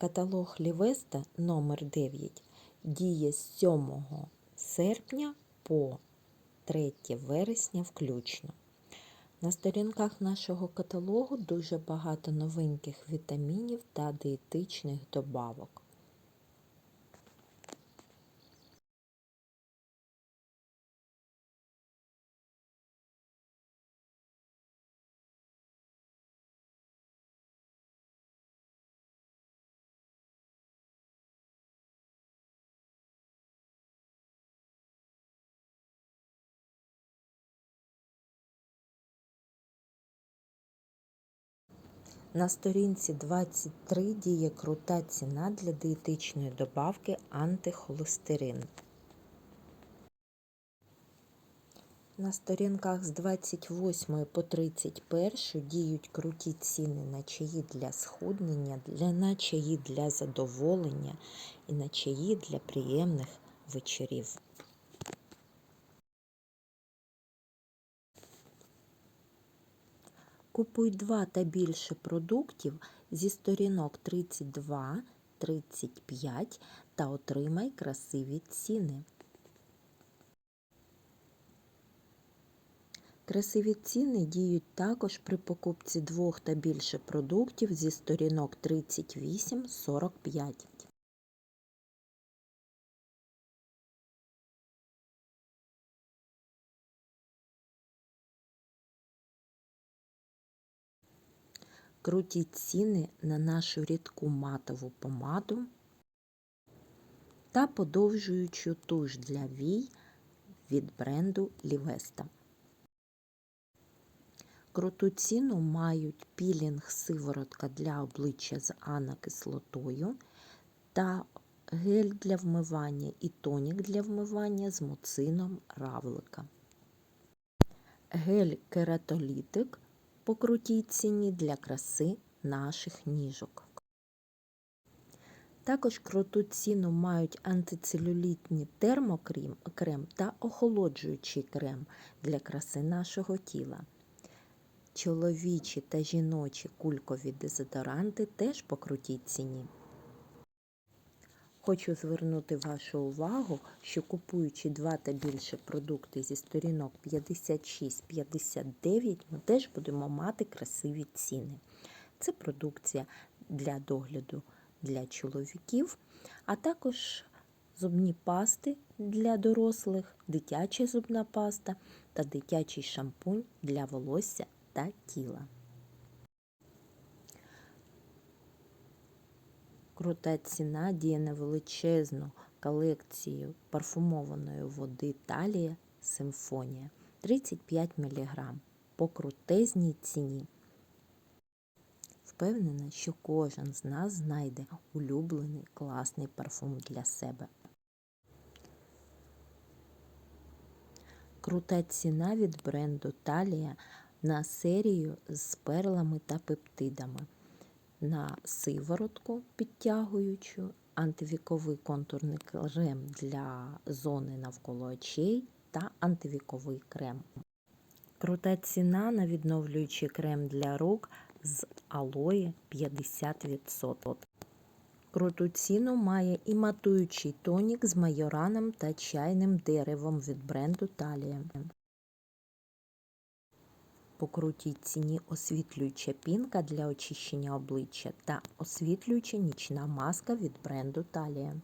Каталог Лівеста номер 9 діє з 7 серпня по 3 вересня включно. На сторінках нашого каталогу дуже багато новеньких вітамінів та дієтичних добавок. На сторінці 23 діє крута ціна для дієтичної добавки антихолестерин. На сторінках з 28 по 31 діють круті ціни на чаї для схуднення, на чаї для задоволення і на чаї для приємних вечорів. Купуй два та більше продуктів зі сторінок 32, 35 та отримай красиві ціни. Красиві ціни діють також при покупці двох та більше продуктів зі сторінок 38-45. Круті ціни на нашу рідку матову помаду та подовжуючу туш для вій від бренду Лівеста. Круту ціну мають пілінг сиворотка для обличчя з анакислотою та гель для вмивання і тонік для вмивання з муцином равлика. Гель кератолітик по крутій ціні для краси наших ніжок. Також круту ціну мають антицелюлітні термокрем та охолоджуючий крем для краси нашого тіла. Чоловічі та жіночі кулькові дезодоранти теж по крутій ціні. Хочу звернути вашу увагу, що купуючи два та більше продукти зі сторінок 56-59, ми теж будемо мати красиві ціни. Це продукція для догляду для чоловіків, а також зубні пасти для дорослих, дитяча зубна паста та дитячий шампунь для волосся та тіла. Крута ціна діє на величезну колекцію парфумованої води Талія Симфонія 35 мг по крутезній ціні. Впевнена, що кожен з нас знайде улюблений класний парфум для себе. Крута ціна від бренду Талія на серію з перлами та пептидами на сиворотку підтягуючу, антивіковий контурний крем для зони навколо очей та антивіковий крем. Крута ціна на відновлюючий крем для рук з алої 50%. Круту ціну має і матуючий тонік з майораном та чайним деревом від бренду Талія по крутій ціні освітлююча пінка для очищення обличчя та освітлююча нічна маска від бренду Талія.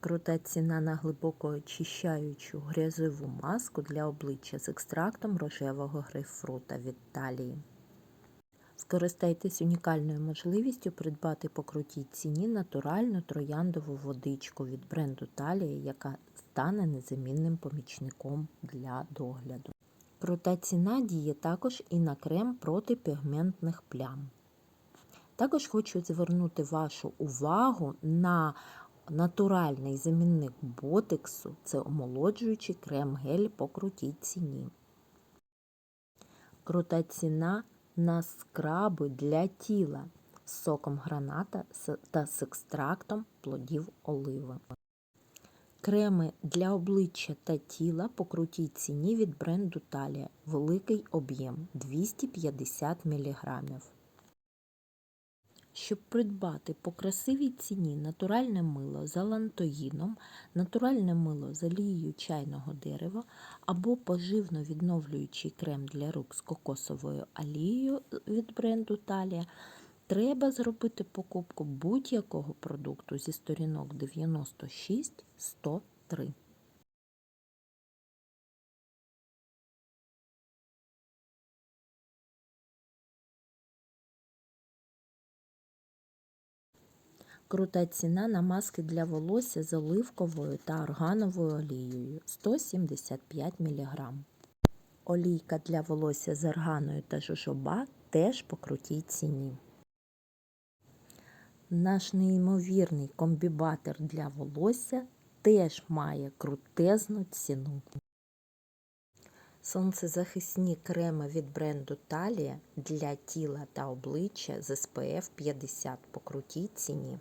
Крута ціна на глибоко очищаючу грязову маску для обличчя з екстрактом рожевого грейпфрута від Талії. Скористайтесь унікальною можливістю придбати по крутій ціні натуральну трояндову водичку від бренду Талія, яка стане незамінним помічником для догляду. Крута ціна діє також і на крем проти пігментних плям. Також хочу звернути вашу увагу на натуральний замінник ботексу це омолоджуючий крем-гель по крутій ціні. Крута ціна на скраби для тіла з соком граната та з екстрактом плодів оливи. Креми для обличчя та тіла по крутій ціні від бренду Талія. Великий об'єм 250 мг. щоб придбати по красивій ціні натуральне мило з алантоїном, натуральне мило з олією чайного дерева або поживно відновлюючий крем для рук з кокосовою олією від бренду Талія, треба зробити покупку будь-якого продукту зі сторінок 96 103. Крута ціна на маски для волосся з оливковою та органовою олією 175 мг. Олійка для волосся з органою та жожоба теж по крутій ціні. Наш неймовірний комбібатор для волосся теж має крутезну ціну. Сонцезахисні креми від бренду Талія для тіла та обличчя з SPF 50 по крутій ціні.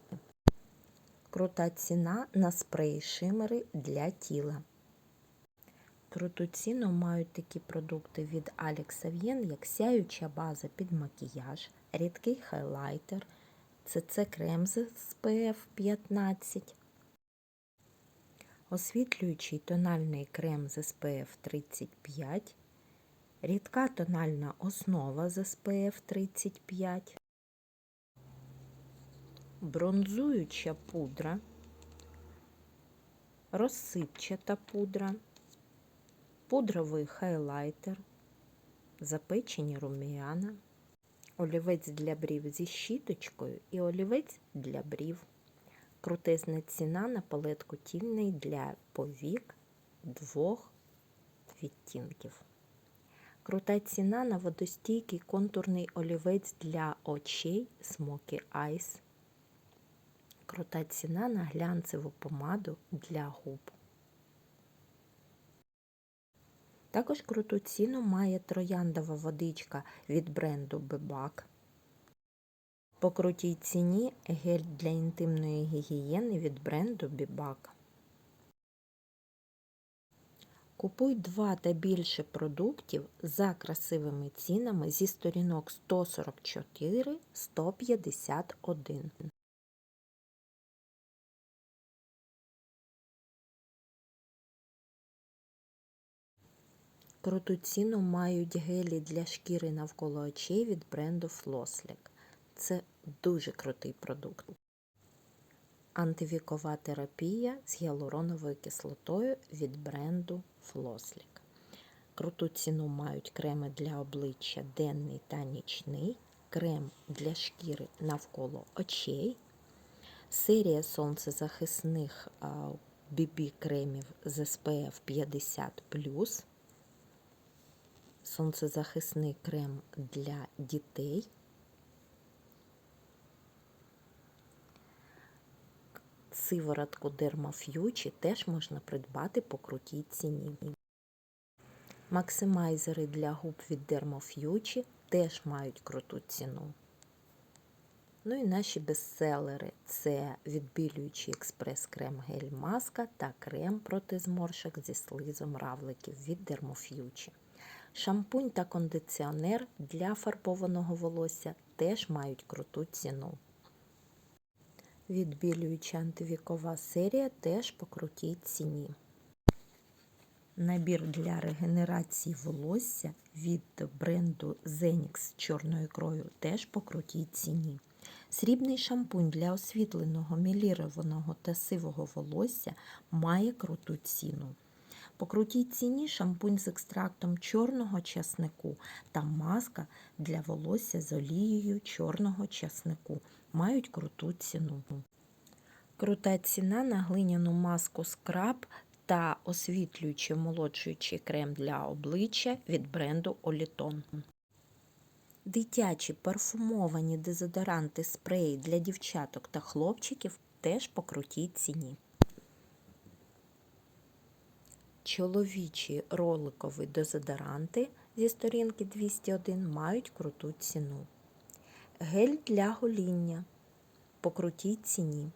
Крута ціна на спреї шимери для тіла. Круту ціну мають такі продукти від Alex Avien, як сяюча база під макіяж, рідкий хайлайтер, ЦЦ крем з SPF 15, освітлюючий тональний крем з SPF 35, рідка тональна основа з SPF 35, бронзуюча пудра, розсипчата пудра, пудровий хайлайтер, запечені рум'яна, олівець для брів зі щіточкою і олівець для брів. Крутезна ціна на палетку тільний для повік двох відтінків. Крута ціна на водостійкий контурний олівець для очей Smoky Eyes. Крута ціна на глянцеву помаду для губ. Також круту ціну має трояндова водичка від бренду Бебак. По крутій ціні гель для інтимної гігієни від бренду Бібак. Купуй два та більше продуктів за красивими цінами зі сторінок 144 Круту ціну мають гелі для шкіри навколо очей від бренду Flosslick. Це дуже крутий продукт. Антивікова терапія з гіалуроновою кислотою від бренду Flosslick. Круту ціну мають креми для обличчя денний та нічний, крем для шкіри навколо очей, серія сонцезахисних BB-кремів з SPF 50 сонцезахисний крем для дітей. Сиворотку Dermafuge теж можна придбати по крутій ціні. Максимайзери для губ від Dermafuge теж мають круту ціну. Ну і наші бестселери це відбілюючий експрес-крем гель маска та крем проти зморшок зі слизом равликів від Dermafuge. Шампунь та кондиціонер для фарбованого волосся теж мають круту ціну. Відбілююча антивікова серія теж по крутій ціні. Набір для регенерації волосся від бренду Zenix з чорною ікрою теж по крутій ціні. Срібний шампунь для освітленого, мілірованого та сивого волосся має круту ціну. По ціні шампунь з екстрактом чорного часнику та маска для волосся з олією чорного часнику мають круту ціну. Крута ціна на глиняну маску скраб та освітлюючий молоджуючий крем для обличчя від бренду Олітон. Дитячі парфумовані дезодоранти спреї для дівчаток та хлопчиків теж по крутій ціні. Чоловічі роликові дезодоранти зі сторінки 201 мають круту ціну. Гель для гоління по крутій ціні.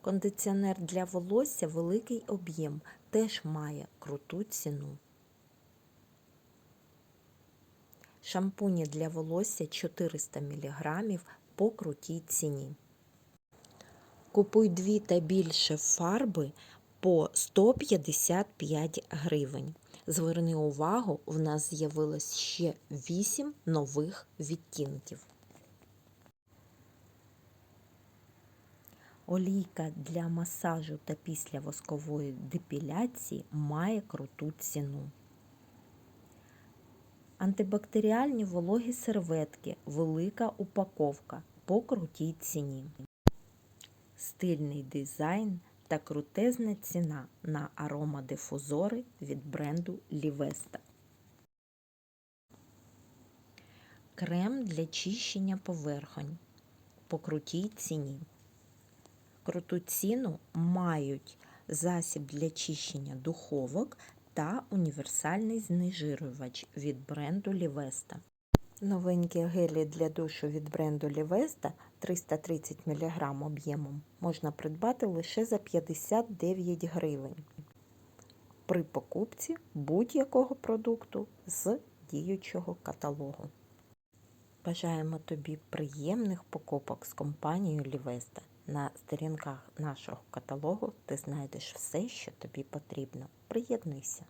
Кондиціонер для волосся великий об'єм теж має круту ціну. Шампуні для волосся 400 мг по крутій ціні. Купуй дві та більше фарби по 155 гривень. Зверни увагу, в нас з'явилось ще 8 нових відтінків. Олійка для масажу та післявоскової депіляції має круту ціну. Антибактеріальні вологі серветки, велика упаковка по крутій ціні. Стильний дизайн та крутезна ціна на аромадифузори від бренду Лівеста. Крем для чищення поверхонь по крутій ціні. Круту ціну мають засіб для чищення духовок та універсальний знежирювач від бренду Лівеста. Новенькі гелі для душу від бренду Лівеста 330 мг об'ємом можна придбати лише за 59 гривень при покупці будь-якого продукту з діючого каталогу. Бажаємо тобі приємних покупок з компанією Лівеста. На сторінках нашого каталогу ти знайдеш все, що тобі потрібно. Приєднуйся!